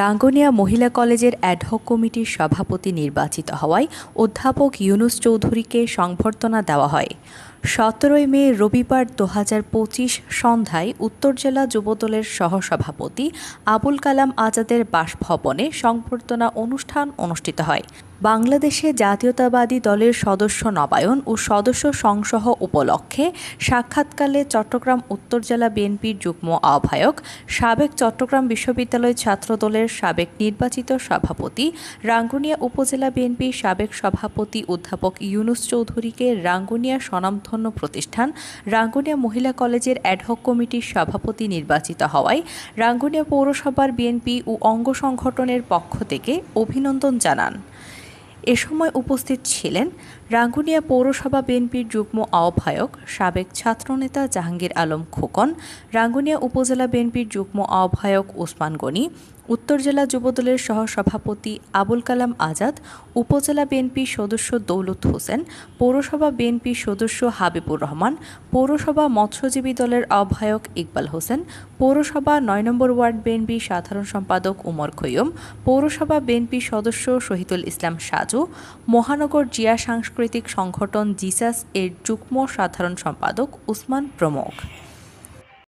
রাঙ্গুনিয়া মহিলা কলেজের অ্যাডহক কমিটির সভাপতি নির্বাচিত হওয়ায় অধ্যাপক ইউনুস চৌধুরীকে সংবর্ধনা দেওয়া হয়। সতেরোই মে রবিবার দু হাজার পঁচিশ সন্ধ্যায় উত্তর জেলা যুবদলের সহসভাপতি আবুল কালাম আজাদের বাসভবনে সংবর্ধনা অনুষ্ঠান অনুষ্ঠিত হয়। বাংলাদেশে জাতীয়তাবাদী দলের সদস্য নবায়ন ও সদস্য সংসহ উপলক্ষে সাক্ষাৎকালে চট্টগ্রাম উত্তর জেলা বিএনপির যুগ্ম আহ্বায়ক, সাবেক চট্টগ্রাম বিশ্ববিদ্যালয় ছাত্রদলের সাবেক নির্বাচিত সভাপতি, রাঙ্গুনিয়া উপজেলা বিএনপির সাবেক সভাপতি অধ্যাপক ইউনুস চৌধুরীকে রাঙ্গুনিয়া স্বনামধন্য প্রতিষ্ঠান রাঙ্গুনিয়া মহিলা কলেজের অ্যাডহক কমিটির সভাপতি নির্বাচিত হওয়ায় রাঙ্গুনিয়া পৌরসভার বিএনপি ও অঙ্গ সংগঠনের পক্ষ থেকে অভিনন্দন জানান। এ সময় উপস্থিত ছিলেন রাঙ্গুনিয়া পৌরসভা বিএনপির যুগ্ম আহ্বায়ক, সাবেক ছাত্রনেতা জাহাঙ্গীর আলম খোকন, রাঙ্গুনিয়া উপজেলা বিএনপির যুগ্ম আহ্বায়ক ওসমান গনি, উত্তর জেলা যুবদলের সহসভাপতি আবুল কালাম আজাদ, উপজেলা বিএনপির সদস্য দৌলত হোসেন, পৌরসভা বিএনপির সদস্য হাবিবুর রহমান, পৌরসভা মৎস্যজীবী দলের আহ্বায়ক ইকবাল হোসেন, পৌরসভা নয় নম্বর ওয়ার্ড বিএনপি সাধারণ সম্পাদক উমর খৈয়ম, পৌরসভা বিএনপি সদস্য শহীদুল ইসলাম সাজু মহানগর জিয়া সাংস্কৃতিক সংগঠন জিসাস এর যুগ্ম সাধারণ সম্পাদক উসমান প্রমুখ।